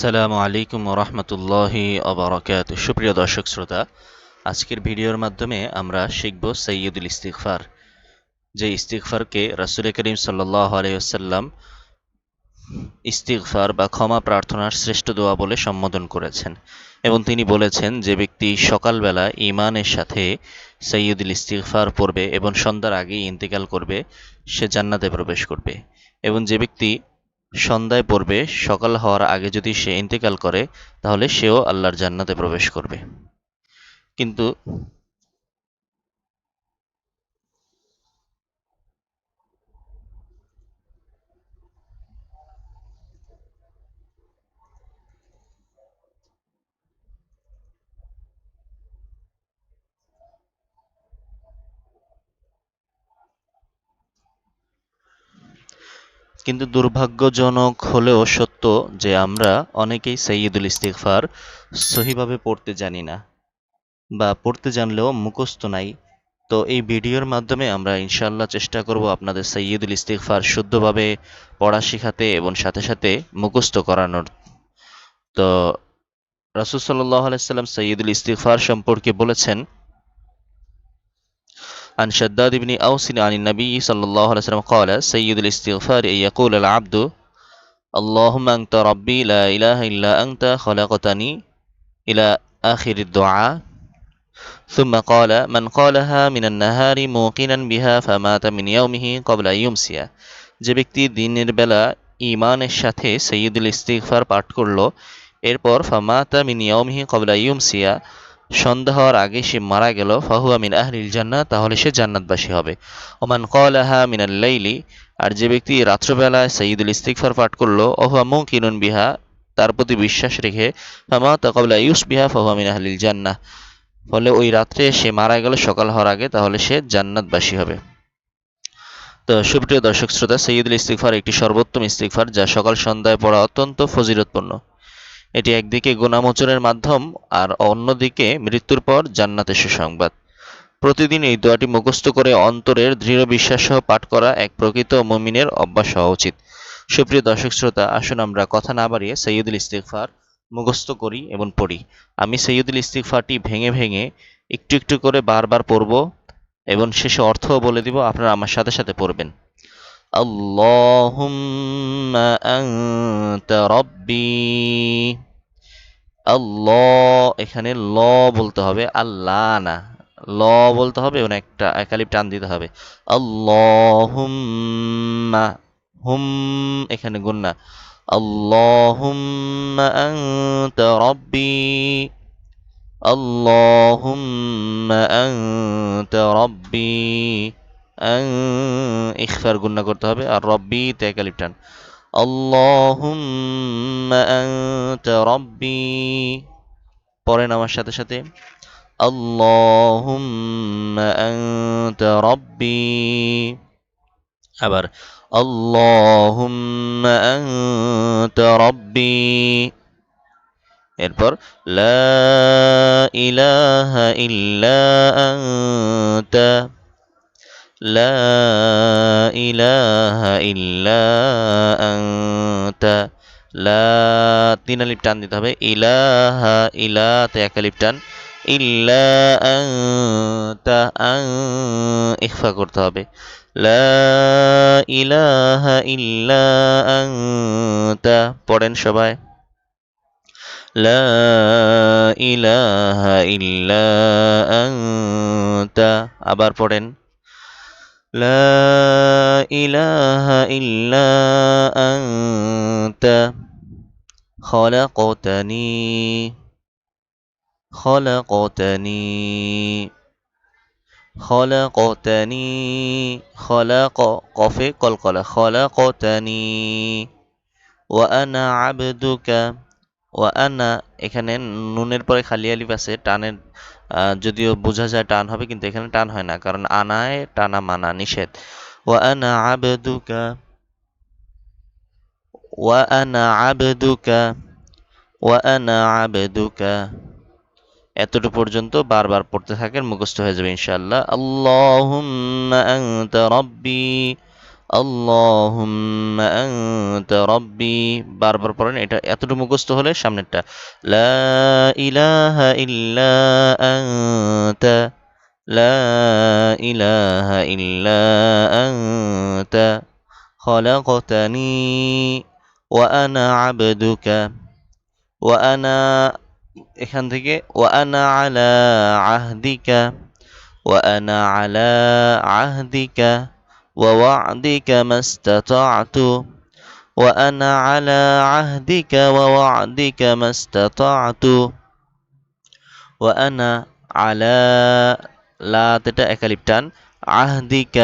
আসসালামু আলাইকুম রহমতুল্লাহি অবরাকাত সুপ্রিয় দর্শক শ্রোতা, আজকের ভিডিওর মাধ্যমে আমরা শিখব সৈয়দুল ইস্তিগফার। যে ইস্তিগফারকে রাসুল করিম সাল্লাহ ইস্তিগফার বা ক্ষমা প্রার্থনার শ্রেষ্ঠ দোয়া বলে সম্বোধন করেছেন এবং তিনি বলেছেন যে ব্যক্তি সকালবেলা ইমানের সাথে সৈয়দুল ইস্তিগফার পড়বে এবং সন্ধ্যার আগেই ইন্তেকাল করবে, সে জান্নাতে প্রবেশ করবে। এবং যে ব্যক্তি সন্ধ্যায় পড়বে, সকাল হওয়ার আগে যদি সে ইন্তেকাল করে, তাহলে সেও আল্লাহর জান্নাতে প্রবেশ করবে। কিন্তু কিন্তু দুর্ভাগ্যজনক হলেও সত্য যে আমরা অনেকেই সৈয়দুল ইস্তিগফার সহিভাবে পড়তে জানি না বা পড়তে জানলেও মুখস্থ নাই। তো এই ভিডিওর মাধ্যমে আমরা ইনশাল্লাহ চেষ্টা করব আপনাদের সৈয়দুল ইস্তিগফার শুদ্ধভাবে পড়া শেখাতে এবং সাথে সাথে মুখস্থ করানোর। তো রাসুল সাল্লাহ আলাইসাল্লাম সৈয়দুল ইস্তিগফার সম্পর্কে বলেছেন عن شداد بن أوس عن النبي صلى الله عليه وسلم قال سيد الاستغفار أن يقول العبد اللهم أنت ربي لا إله إلا أنت خلقتني إلى آخر الدعاء ثم قال من قالها من النهار موقنا بها فمات من يومه قبل أن يمسي যে ব্যক্তি দিনের বেলা ইমানের সাথে সৈয়দুল ইস্তিগফার পাঠ করলো এরপর ফামাতা মিন ইয়াউমিহি কবলা ইউমসিয়া সন্ধ্যা হওয়ার আগে সে মারা গেল। ফাহুয়া মিন আহলিল জান্নাত তাহলে সে জান্নাতবাসী হবে। ওমান কলাহা মিনাল লাইলি, আর যে ব্যক্তি রাত্রবেলায় সঈদুল ইস্তিকফার পাঠ করল অহুয়া মৌ কিনুন বিহা, তার প্রতি বিশ্বাস রেখে, ফামা তকবলা ইউস বিহা, ফাহুয়া মিন আহলিল জান্নাহ। ফলে ওই রাত্রে সে মারা গেল, সকাল হওয়ার আগে, তাহলে সে জান্নাতবাসী হবে। তো সুপ্রিয় দর্শক শ্রোতা সৈয়দুল ইস্তিকফার একটি সর্বোত্তম ইস্তিকফার যা সকাল সন্ধ্যায় পড়া অত্যন্ত ফজিরতপূর্ণ এটি একদিকে গুণামোচনের মাধ্যম আর অন্যদিকে মৃত্যুর পর জান্নাতের সুসংবাদ। প্রতিদিন এই দোয়াটি মুখস্থ করে অন্তরের দৃঢ় বিশ্বাস সহ পাঠ করা এক প্রকৃত মমিনের অভ্যাস হওয়া উচিত। সুপ্রিয় দর্শক শ্রোতা, আসুন আমরা কথা না বাড়িয়ে সৈয়দুল ইস্তিগফার মুখস্থ করি এবং পড়ি। আমি সৈয়দুল ইস্তিগফারটি ভেঙে ভেঙে একটু একটু করে বারবার পড়ব এবং শেষে অর্থও বলে দিব, আপনারা আমার সাথে সাথে পড়বেন। اللهم أنت ربي আল্লাহ এখানে ল বলতে হবে আল্লাহ না ল বলতে হবে এবং একটা একালিপ টান দিতে হবে আল্লাহুম্মা হুম এখানে গুন্না আল্লাহুম্মা আনতা রব্বি আল্লাহুম্মা আনতা রব্বি ইখফার গুন্না করতে হবে আর রব্বি তে একালিপ টান আল্লাহুম্মা আনতা রব্বি। পড়েন আমার সাথে সাথে। আল্লাহুম্মা আনতা রব্বি। আবার, আল্লাহুম্মা আনতা রব্বি। এরপর, লা ইলাহা ইল্লা আনতা। لا إله إلا أنت لا তিন আলিফ টান দিতে হবে ইলাহা ইলাতে এক আলিফ টান ইল্লা আনতা আন ইখফা করতে হবে লা ইলাহা ইল্লা আনতা পড়েন সবাই লা ইলাহা ইল্লা আনতা আবার পড়েন لا إله إلا أنت خلقتني خلقتني خلقتني خلق قف قلقلة خلقتني وأنا عبدك ওয়ানা এখানে নুনের পরে খালি আলিফ আছে টানের যদিও বোঝা যায় টান হবে, কিন্তু এখানে টান হয় না। কারণ আনায় টানা মানা, নিষেধ। আবদুকা এতটুকু পর্যন্ত বারবার পড়তে থাকেন, মুখস্থ হয়ে যাবে ইনশাআল্লাহ। আল্লাহুম্মা আনতা اللهم أنت ربي بار بار بار يتدو مغسطه لي شامنت لا إله إلا أنت لا إله إلا أنت خلقتني وأنا عبدك وأنا وأنا على عهدك وأنا على عهدك ووعدك ما استطعت وأنا على عهدك ووعدك ما استطعت وأنا على لا تتا একালিপটান عهدك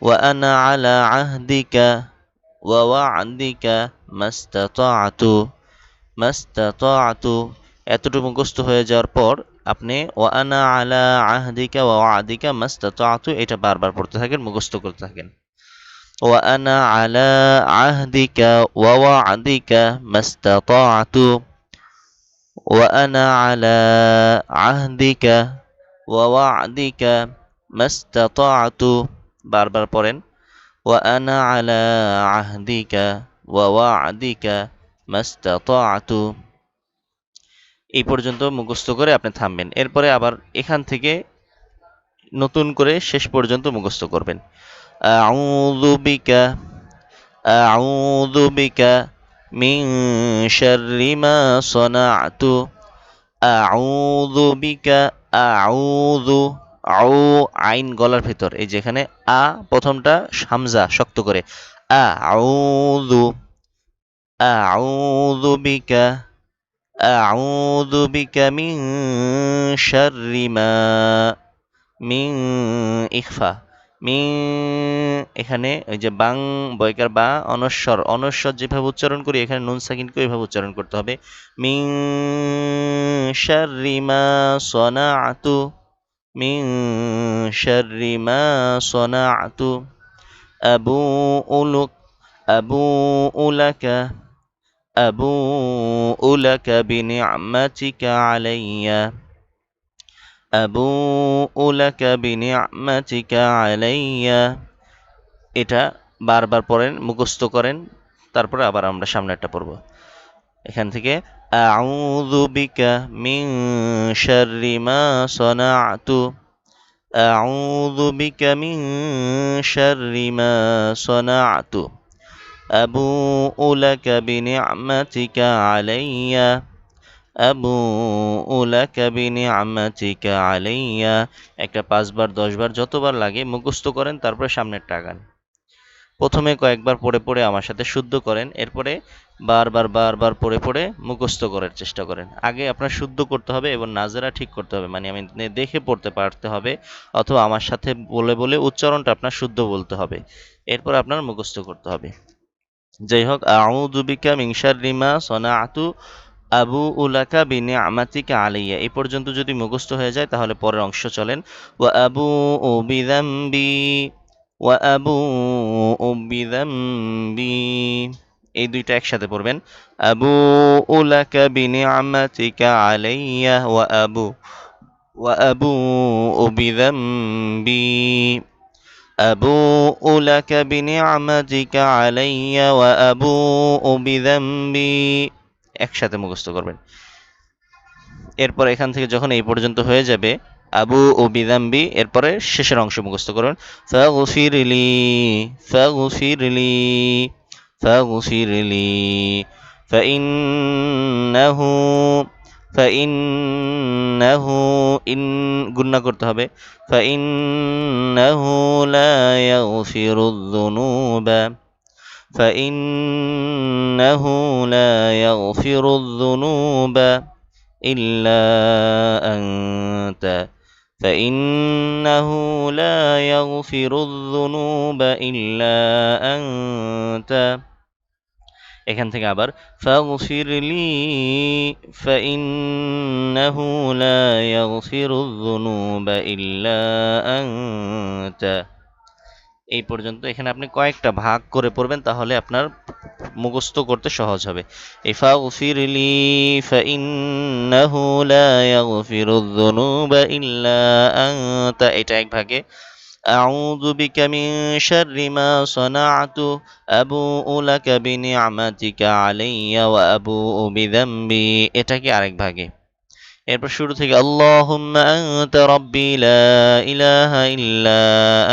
وأنا على عهدك ووعدك ما استطعت ما استطعت এতটুকু মুখস্থ হয়ে যাওয়ার পর আপনি, ওয়ানা আলা আহদিকা ওয়া ওয়াদিকা মাস্তাতু এটা বারবার পড়তে থাকেন, মুখস্থ করতে থাকেন। ওয়ানা আলা আহদিকা ওয়া ওয়াদিকা মাস্তাতু ওয়ানা আলা আহদিকা ওয়া ওয়াদিকা মাস্তাতু বারবার পড়েন। ওয়ানা আলা আহদিকা ওয়া ওয়াদিকা মাস্তাতু এই পর্যন্ত মুখস্থ করে আপনি থামবেন। এরপরে আবার এখান থেকে নতুন করে শেষ পর্যন্ত মুখস্থ করবেন। আউ আইন গলার ভিতর, এই যেখানে আ প্রথমটা হামজা শক্ত করে আ আউযু আউযু বিকা أعوذ بك من شر ما মিং ইখফা মিং এখানে ওই যে বাং বয়কার বা অনস্বর অনস্বর যেভাবে উচ্চারণ করি এখানে নুন সাকিনকে ওইভাবে উচ্চারণ করতে হবে মিং শাররিমা সনাআতু মিং শাররিমা সনাআতু আবু উলুক আবু উলাকা أبوء لك بنعمتك علي أبوء لك بنعمتك علي এটা বারবার পড়েন মুখস্থ করেন তারপরে আবার আমরা সামনেরটা পড়ব এখান থেকে আউযু বিকা মিন শাররি মা সনাআতু আউযু বিকা মিন শাররি মা সনাআতু أبوء لك بنعمتك علي أبوء لك بنعمتك علي একটা পাঁচবার দশবার যতবার লাগে মুখস্থ করেন তারপরে সামনের টাকান প্রথমে কয়েকবার পড়ে পড়ে আমার সাথে শুদ্ধ করেন এরপরে বারবার বারবার পড়ে পড়ে মুখস্থ করার চেষ্টা করেন আগে আপনার শুদ্ধ করতে হবে এবং নাজেরা ঠিক করতে হবে মানে আমি দেখে পড়তে পারতে হবে অথবা আমার সাথে বলে বলে উচ্চারণটা আপনার শুদ্ধ বলতে হবে এরপর আপনার মুখস্থ করতে হবে যাই হোক আউযু বিকা মিন শাররি মা সনাআতু আবু উলাকা বিনে আমাতিকা আলাইয়া। এই পর্যন্ত যদি মুখস্থ হয়ে যায়, তাহলে পরের অংশ চলেন। ওয়া আবু ও বিদাম্বি ওয়া আবু ও বিদাম্বি এই দুইটা একসাথে পড়বেন। আবু উলাকা বিনে আমাতিকা আলাইয়া। ওয়া আবু ওয়া আবু ও বিদাম্বি أبوء لك بنعمتك علي وأبوء بذنبي একসাথে মুখস্থ করবেন এরপর এখান থেকে যখন এই পর্যন্ত হয়ে যাবে আবু ও বিদাম্বি এরপরে শেষের অংশ মুখস্থ করবেন ফাগফিরলি ফাগফিরলি ফাগফিরলি فإنه فإنه إن গুন্না করতে হবে فإنه لا يغفر الذنوب فإنه لا يغفر الذنوب إلا أنت فإنه لا يغفر الذنوب إلا أنت এখান থেকে আবার, ফাগফিরলি ফাইন্নাহু লা ইয়াগফিরুয যুনুবা ইল্লা আনতা। এই পর্যন্ত এখানে আপনি কয়েকটা ভাগ করে পড়বেন, তাহলে আপনার মুখস্থ করতে সহজ হবে। এই ফাগফিরলি লা ইয়াগফিরুয যুনুবা ইল্লা আনতা, এটা এক ভাগে أعوذ بك من شر ما صنعت أبوء لك بنعمتك علي وأبوء بذنبي এটাকে আরেক ভাগে এরপর শুরু থেকে আল্লাহুম্মা আনতা রাব্বি লা ইলাহা ইল্লা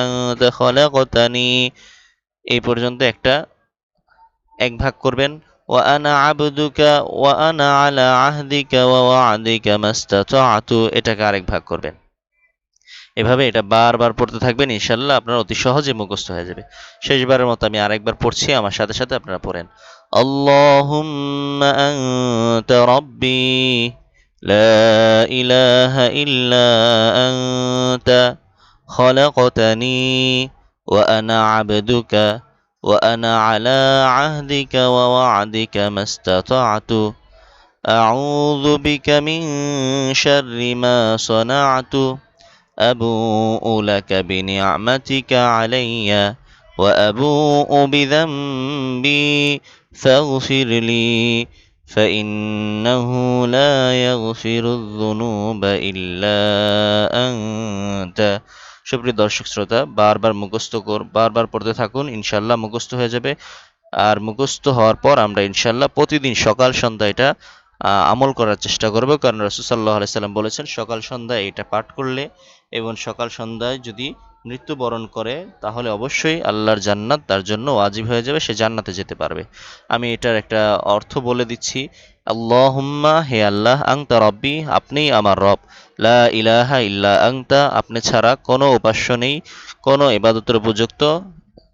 আনতা খলাকতানি এই পর্যন্ত একটা এক ভাগ করবেন ওয়া আনা আবদুকা ওয়া আনা আলা আহদিকা ওয়া ওয়া'দিকা মাস্তাতা'তু এটাকে আরেক ভাগ করবেন এভাবে এটা বারবার পড়তে থাকবেন ইনশাল্লাহ আপনার অতি সহজে মুখস্থ হয়ে যাবে শেষবারের মতো আমি আরেকবার পড়ছি আমার সাথে সাথে আপনারা পড়েন আল্লাহুম্মা আনতা রাব্বি لا إله إلا أنت خلقتني وأنا عبدك وأنا على عهدك ووعدك ما استطعت أعوذ بك من شر ما صنعت أبوء لك بنعمتك علي وأبوء بذنبي فاغفر لي فإنه لا يغفر الذنوب إلا أنت সুপ্রিয় দর্শক শ্রোতা বারবার মুখস্থ কর বারবার পড়তে থাকুন ইনশাল্লাহ মুখস্থ হয়ে যাবে আর মুখস্থ হওয়ার পর আমরা ইনশাল্লাহ প্রতিদিন সকাল সন্ধ্যা এটা আহ, আমল করার চেষ্টা করব। কারণ রসুসাল্লাহ আলাইসাল্লাম বলেছেন, সকাল সন্ধ্যায় এটা পাঠ করলে এবং সকাল সন্ধ্যায় যদি মৃত্যুবরণ করে, তাহলে অবশ্যই আল্লাহর জান্নাত তার জন্য ওয়াজিব হয়ে যাবে, সে জান্নাতে যেতে পারবে। আমি এটার একটা অর্থ বলে দিচ্ছি, আল্লাহুম্মা হে আল্লাহ আংতা রব্বি আপনিই আমার রব। লা ইলাহা ইল্লা আংতা আপনি ছাড়া কোনো উপাস্য নেই, কোনো ইবাদতের উপযুক্ত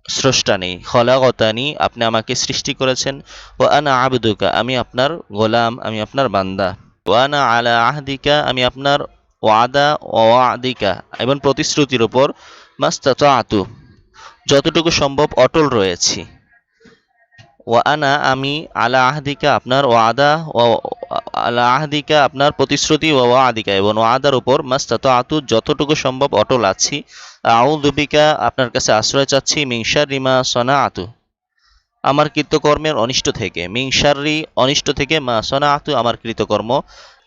স্রষ্টা নেই খলাগতানি আপনি আমাকে সৃষ্টি করেছেন। ও আনা আবদুকা, আমি আপনার গোলাম, আমি আপনার বান্দা। ও আনা আলা আহদিকা, আমি আপনার ওয়াদা ওয়াদিকা, এবং প্রতিশ্রুতির ওপর মাস্তাত আতু যতটুকু সম্ভব অটল রয়েছি। ওয়া আনা আমি আলা আহদিকা আপনার ও আদা ও আলা আহদিকা আপনার প্রতিশ্রুতি ও আদিকা এবং ও আদার উপর মাস্তাত আতু যতটুকু সম্ভব অটল আছি। আউদুবিকা আপনার কাছে আশ্রয় চাচ্ছি মিংসার রিমা সনা আতু আমার কৃতকর্মের অনিষ্ট থেকে মিংসারি অনিষ্ট থেকে মা সনা আতু আমার কৃতকর্ম।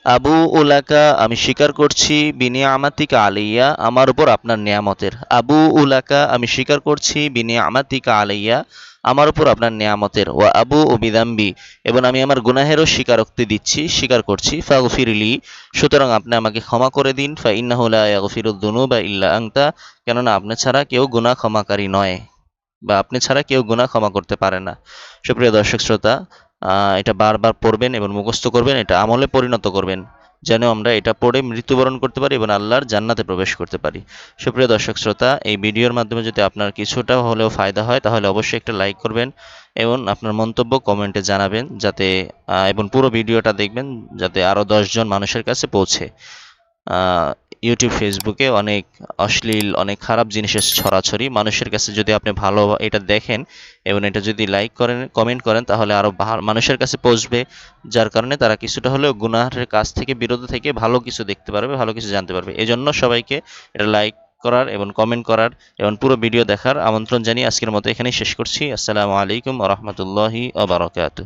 আবু উলাকা, আমি স্বীকার করছি, বিনিয়ামাতিকা আলাইয়া আমার উপর আপনার নিয়ামতের। আবু উলাকা, আমি স্বীকার করছি, বিনিয়ামাতিকা আলাইয়া আমার উপর আপনার নিয়ামতের। ও আবু ও বিদাম্বি এবং আমি আমার গুনাহেরও স্বীকারোক্তি দিচ্ছি, স্বীকার করছি, ফাগফিরলি, সুতরাং আপনি আমাকে ক্ষমা করে দিন ফা ইন্নাহুলা ইয়াগফিরুদ্দুনু বা ইল্লা আংতা কেননা আপনি ছাড়া কেউ গুনাহ ক্ষমাকারী নয়, বা আপনি ছাড়া কেউ গুনাহ ক্ষমা করতে পারে না। সুপ্রিয় দর্শক, শ্রোতা এটা বারবার পড়বেন এবং মুখস্থ করবেন, এটা আমলে পরিণত করবেন, যেন আমরা এটা পড়ে মৃত্যুবরণ করতে পারি এবং আল্লাহর জান্নাতে প্রবেশ করতে পারি। সুপ্রিয় দর্শক শ্রোতা, এই ভিডিওর মাধ্যমে যদি আপনার কিছুটা হলেও ফায়দা হয়, তাহলে অবশ্যই একটা লাইক করবেন এবং আপনার মন্তব্য কমেন্টে জানাবেন, যাতে এবং পুরো ভিডিওটা দেখবেন, যাতে আরও দশজন মানুষের কাছে পৌঁছে। ইউটিউব ফেসবুকে অনেক অশ্লীল, অনেক খারাপ জিনিসের ছড়াছড়ি। মানুষের কাছে যদি আপনি ভালো এটা দেখেন এবং এটা যদি লাইক করেন কমেন্ট করেন, তাহলে আরও মানুষের কাছে পৌঁছবে, যার কারণে তারা কিছুটা হলেও গুনাহের কাছ থেকে, বিরত থেকে ভালো কিছু দেখতে পারবে, ভালো কিছু জানতে পারবে। এই জন্য সবাইকে এটা লাইক করার এবং কমেন্ট করার এবং পুরো ভিডিও দেখার আমন্ত্রণ জানিয়ে আজকের মতো এখানেই শেষ করছি। আসসালামু আলাইকুম রহমতুল্লাহি আবরকাত